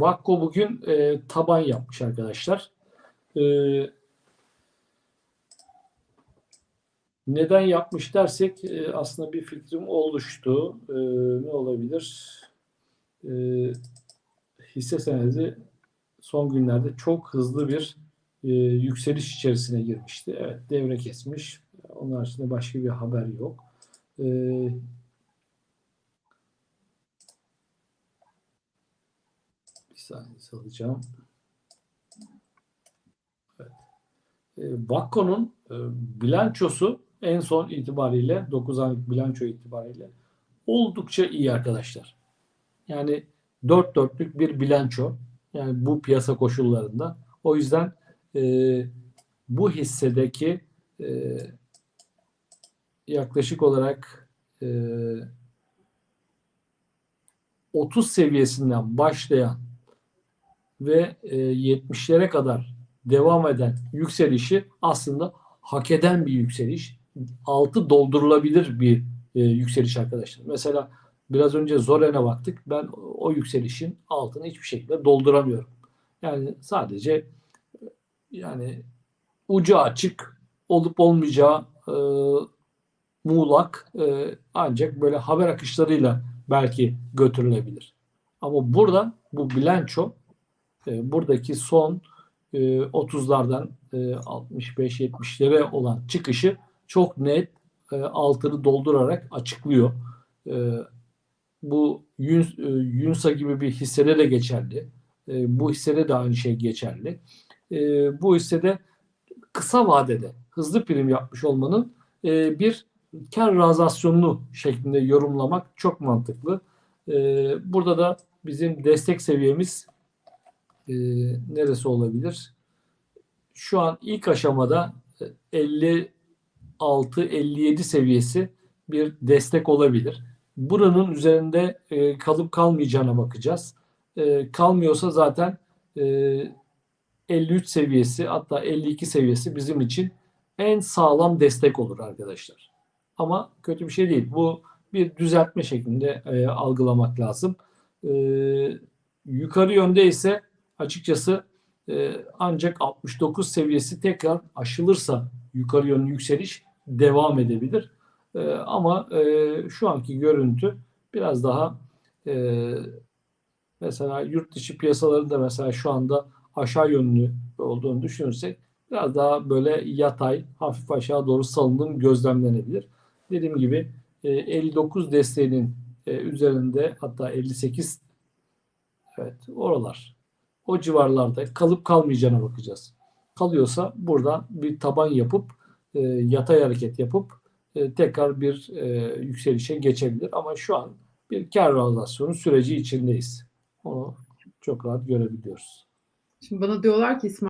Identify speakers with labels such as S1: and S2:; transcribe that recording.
S1: Vakko bugün e, taban yapmış arkadaşlar. E, neden yapmış dersek e, aslında bir fikrim oluştu. E, ne olabilir? E, hisse senedi son günlerde çok hızlı bir e, yükseliş içerisine girmişti. Evet devre kesmiş. Onun haricinde başka bir haber yok. E, bir saniye salacağım. Evet. E, Vakko'nun e, bilançosu en son itibariyle 9 aylık bilanço itibariyle oldukça iyi arkadaşlar. Yani dört dörtlük bir bilanço. Yani bu piyasa koşullarında. O yüzden e, bu hissedeki e, yaklaşık olarak e, 30 seviyesinden başlayan ve e, 70'lere kadar devam eden yükselişi aslında hak eden bir yükseliş. Altı doldurulabilir bir e, yükseliş arkadaşlar. Mesela biraz önce Zoren'e baktık. Ben o yükselişin altını hiçbir şekilde dolduramıyorum. Yani sadece yani ucu açık olup olmayacağı e, muğlak e, ancak böyle haber akışlarıyla belki götürülebilir. Ama burada bu bilanço e, buradaki son e, 30'lardan e, 65-70'lere olan çıkışı çok net e, altını doldurarak açıklıyor. E, bu Yun- Yunsa gibi bir hissede de geçerli. Bu hissede de aynı şey geçerli. E, bu hissede kısa vadede hızlı prim yapmış olmanın bir kar realizasyonunu şeklinde yorumlamak çok mantıklı. Burada da bizim destek seviyemiz e, neresi olabilir? Şu an ilk aşamada 56-57 seviyesi bir destek olabilir. Buranın üzerinde e, kalıp kalmayacağına bakacağız. E, kalmıyorsa zaten e, 53 seviyesi hatta 52 seviyesi bizim için en sağlam destek olur arkadaşlar. Ama kötü bir şey değil. Bu bir düzeltme şeklinde e, algılamak lazım. E, yukarı yönde ise açıkçası e, ancak 69 seviyesi tekrar aşılırsa yukarı yönlü yükseliş devam edebilir. E, ama e, şu anki görüntü biraz daha mesela yurt dışı piyasalarında mesela şu anda aşağı yönlü olduğunu düşünürsek biraz daha böyle yatay, hafif aşağı doğru salınım gözlemlenebilir. Dediğim gibi e, 59 desteğinin üzerinde hatta 58 evet oralar o civarlarda kalıp kalmayacağına bakacağız. Kalıyorsa burada bir taban yapıp e, yatay hareket yapıp e, tekrar bir e, yükselişe geçebilir. Ama şu an bir kar realizasyonu süreci içindeyiz. Onu çok rahat görebiliyoruz.
S2: Şimdi bana diyorlar ki İsmail